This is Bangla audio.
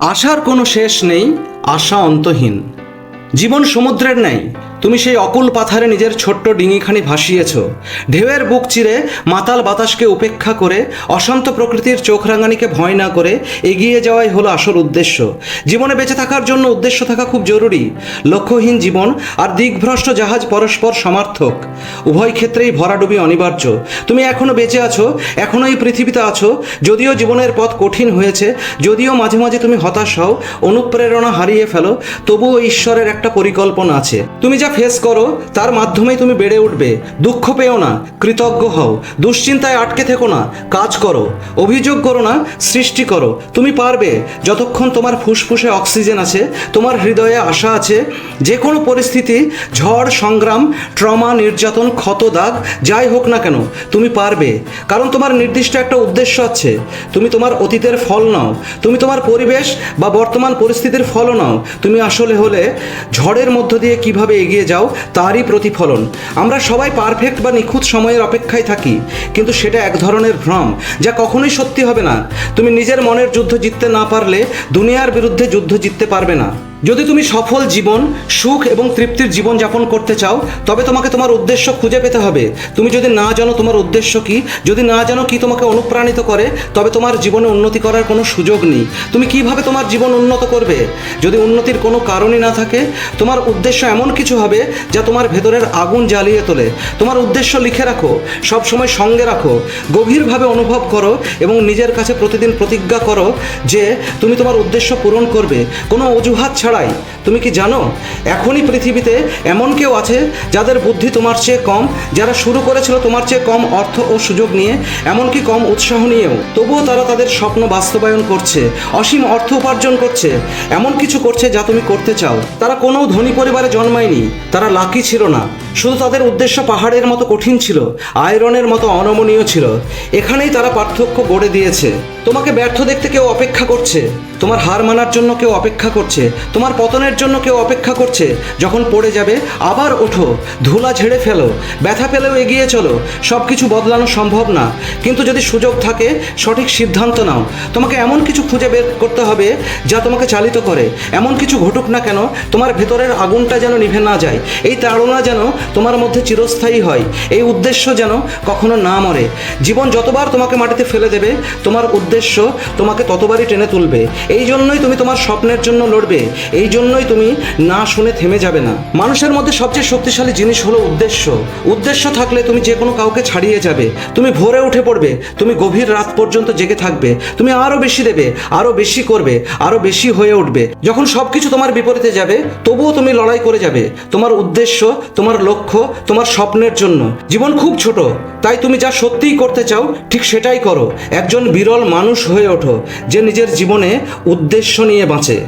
আশার কোনো শেষ নেই আশা অন্তহীন। জীবন সমুদ্রের ন্যায় তুমি সেই অকুল পাথারে নিজের ছোট্ট ডিঙিখানি ভাসিয়েছ। ঢেউয়ের বুক চিরে মাতাল বাতাসকে উপেক্ষা করে, অশান্ত প্রকৃতির চোখ রাঙানিকে ভয় না করে এগিয়ে যাওয়াই হলো আসল উদ্দেশ্য। জীবনে বেঁচে থাকার জন্য উদ্দেশ্য থাকা খুব জরুরি। লক্ষ্যহীন জীবন আর দিকভ্রষ্ট জাহাজ পরস্পর সমার্থক। উভয় ক্ষেত্রেই ভরাডুবি অনিবার্য। তুমি এখনও বেঁচে আছো, এখনও এই পৃথিবীতে আছো। যদিও জীবনের পথ কঠিন হয়েছে, যদিও মাঝে মাঝে তুমি হতাশ হও, অনুপ্রেরণা হারিয়ে ফেলো, তবুও ঈশ্বরের একটা পরিকল্পনা আছে। তুমি যা ফেস করো, তার মাধ্যমেই তুমি বেড়ে উঠবে। দুঃখ পেও না, কৃতজ্ঞ হও। দুশ্চিন্তায় আটকে থেকো না, কাজ করো। অভিযোগ করো না, সৃষ্টি করো। তুমি পারবে। যতক্ষণ তোমার ফুসফুসে অক্সিজেন আছে, তোমার হৃদয়ে আশা আছে যে কোনো পরিস্থিতি, ঝড়, সংগ্রাম, ট্রমা, নির্যাতন, ক্ষত, দাগ, যাই হোক না কেন, তুমি পারবে। কারণ তোমার নির্দিষ্ট একটা উদ্দেশ্য আছে। তুমি তোমার অতীতের ফল নাও। তুমি তোমার পরিবেশ বা বর্তমান পরিস্থিতির ফলও নাও। তুমি আসলে হলে ঝড়ের মধ্য দিয়ে কীভাবে এগিয়ে যাও, তারই প্রতিফলন। আমরা সবাই পারফেক্ট বা নিখুঁত সময়ের অপেক্ষায় থাকি, কিন্তু সেটা এক ধরনের ভ্রম, যা কখনোই সত্যি হবে না। তুমি নিজের মনের যুদ্ধ জিততে না পারলে, দুনিয়ার বিরুদ্ধে যুদ্ধ জিততে পারবে না। যদি তুমি সফল জীবন, সুখ এবং তৃপ্তির জীবন যাপন করতে চাও, তবে তোমাকে তোমার উদ্দেশ্য খুঁজে পেতে হবে। তুমি যদি না জানো তোমার উদ্দেশ্য কি, যদি না জানো কি তোমাকে অনুপ্রাণিত করে, তবে তোমার জীবনে উন্নতি করার কোনো সুযোগ নেই। তুমি কীভাবে তোমার জীবন উন্নত করবে? যদি উন্নতির কোনো কারণই না থাকে, তোমার উদ্দেশ্য এমন কিছু হবে যা তোমার ভেতরের আগুন জ্বালিয়ে তোলে। তোমার উদ্দেশ্য লিখে রাখো সব সময় সঙ্গে রাখো, গভীরভাবে অনুভব করো এবং নিজের কাছে প্রতিদিন প্রতিজ্ঞা করো যে তুমি তোমার উদ্দেশ্য পূরণ করবে। কোনো অজুহাত ছাড়াই তুমি কি জানো? এখনই পৃথিবীতে এমন কেউ আছে যাদের বুদ্ধি তোমার চেয়ে কম, যারা শুরু করেছিল তোমার চেয়ে কম অর্থ ও সুযোগ নিয়ে, এমনকি কম উৎসাহ নিয়েও। তবুও তারা তাদের স্বপ্ন বাস্তবায়ন করছে, অসীম অর্থ উপার্জন করছে, এমন কিছু করছে যা তুমি করতে চাও। তারা কোনো ধনী পরিবারে জন্মায়নি, তারা লাকি ছিল না। শুধু তাদের উদ্দেশ্য পাহাড়ের মতো কঠিন ছিল, আয়রনের মতো অনমনীয় ছিল। এখানেই তারা পার্থক্য গড়ে দিয়েছে। তোমাকে ব্যর্থ দেখতে কেউ অপেক্ষা করছে, তোমার হার মানার জন্য কেউ অপেক্ষা করছে, তোমার পতনের জন্য কেউ অপেক্ষা করছে। যখন পড়ে যাবে, আবার ওঠো, ধুলা ঝেড়ে ফেলো, ব্যথা পেলেও এগিয়ে চলো সব কিছু বদলানো সম্ভব না। কিন্তু যদি সুযোগ থাকে, সঠিক সিদ্ধান্ত নাও। তোমাকে এমন কিছু খুঁজে বের করতে হবে, যা তোমাকে চালিত করে। এমন কিছু ঘটুক না কেন, তোমার ভেতরের আগুনটা যেন নিভে না যায়। এই তাড়না যেন তোমার মধ্যে চিরস্থায়ী হয়। এই উদ্দেশ্য যেন কখনো না মরে। জীবন যতবার তোমাকে মাটিতে ফেলে দেবে, তোমার উদ্দেশ্য তোমাকে ততবারই টেনে তুলবে। এই জন্যই তুমি তোমার স্বপ্নের জন্য লড়বে। এই জন্যই তুমি না শুনে থেমে যাবে না। মানুষের মধ্যে সবচেয়ে শক্তিশালী জিনিস হলো উদ্দেশ্য। উদ্দেশ্য থাকলে তুমি যে কোনো কাউকে ছাড়িয়ে যাবে। তুমি ভোরে উঠে পড়বে, তুমি গভীর রাত পর্যন্ত জেগে থাকবে, তুমি আরও বেশি দেবে আরও বেশি করবে আরও বেশি হয়ে উঠবে। যখন সব কিছু তোমার বিপরীতে যাবে, তবুও তুমি লড়াই করে যাবে। তোমার উদ্দেশ্য, তোমার লক্ষ্য, তোমার স্বপ্নের জন্য। জীবন খুব ছোট, তাই তুমি যা সত্যিই করতে চাও, ঠিক সেটাই করো। একজন বিরল মানুষ হয়ে ওঠো, যে নিজের জীবনে উদ্দেশ্য নিয়ে বাঁচে।